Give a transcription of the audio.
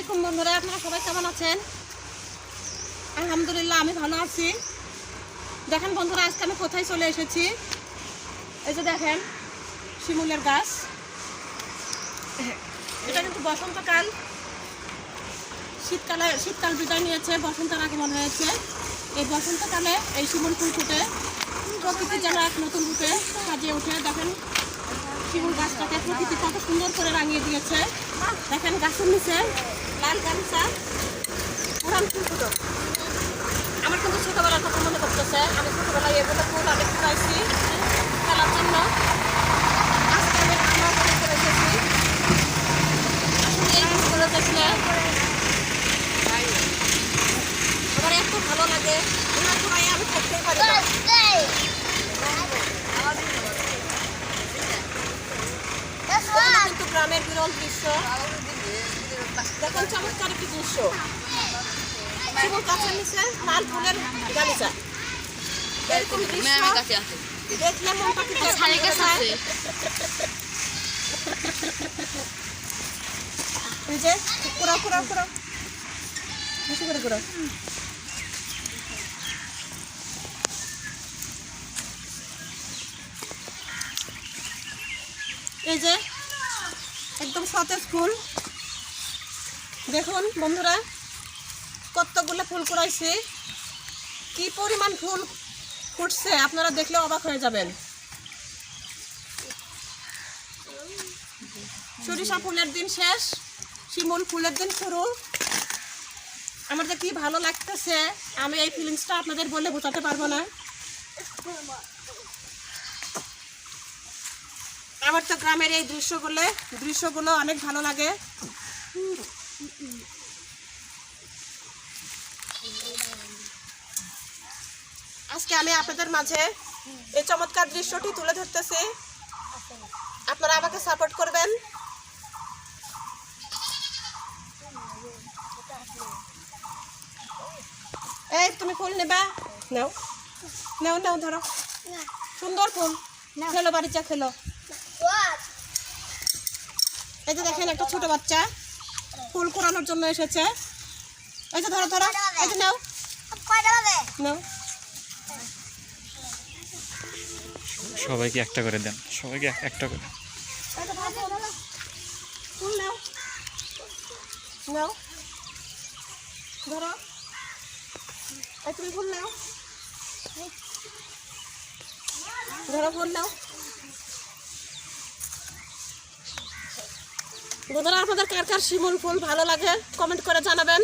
আলাইকুম বন্ধুরা, আপনারা সবাই কেমন আছেন? আলহামদুলিল্লাহ, আমি ভালো আছি। দেখেন বন্ধুরা, আজকে আমি কোথায় চলে এসেছি? এই যে দেখেন, শিমুলের গাছ। এটা কিন্তু বসন্তকাল। শীতকালে, শীতকাল বিদায় নিয়েছে, বসন্তের আগমন হয়েছে। এই বসন্তকালে এই শিমুল ফুল ফুটে। প্রকৃতি যেন এক নতুন রূপে সাজিয়ে উঠে দেখেন, শিমুল গাছটাকে প্রকৃতি কত সুন্দর করে রাঙিয়ে দিয়েছে। দেখেন গাছের নিচে। লাল গামছা পুরান ফুল আমার কিন্তু ছোটবেলার কথা মনে করতেছে আমি ছোটবেলায় এগুলো ফুল অনেক ফুটাইছি খেলার জন্য। আজকে আমি আমার করে করে এসেছি আসলে এই ফুলগুলো দেখলে আমার এত ভালো লাগে। ওনার সময় আমি থাকতেই পারি কিন্তু গ্রামের বিরল দৃশ্য। দেখুন চমৎকার একটি দৃশ্য। শিমুল গাছের নিচে লাল ফুলের গালিচা এরকম দৃশ্য দেখলে গাছ এই যে বেশি করে কুড়াও এই যে একদম সতেজ ফুল। দেখুন বন্ধুরা, কতগুলো ফুল কুড়াইছি। কি পরিমাণ ফুল ফুটছে, আপনারা দেখলে অবাক হয়ে যাবেন। সরিষা ফুলের দিন শেষ, শিমুল ফুলের দিন শুরু। আমার যে কি ভালো লাগতেছে, আমি এই ফিলিংসটা আপনাদের বলে বোঝাতে পারব না। আমার তো গ্রামের এই দৃশ্যগুলো দৃশ্যগুলো অনেক ভালো লাগে। আজকে আমি আপনাদের মাঝে এই চমৎকার দৃশ্যটি তুলে ধরতেছি। আপনারা আমাকে সাপোর্ট করবেন। এই তুমি ফুল নেবা? নাও। নাও নাও ধরো। সুন্দর ফুল। খেলো বাড়িচা খেলো। এই যে দেখেন একটা ছোট বাচ্চা। ফুল কোরানোর জন্য এসেছে। এই যে ধরো ধরো। এই যে নাও। নাও। সবাইকে একটা করে দেন। সবাইকে একটা করে। নাও। নাও। ধরো। তুমি ফুল নাও। ধরো ফুল নাও। বন্ধুরা আপনাদের কার কার শিমুল ফুল ভালো লাগে কমেন্ট করে জানাবেন।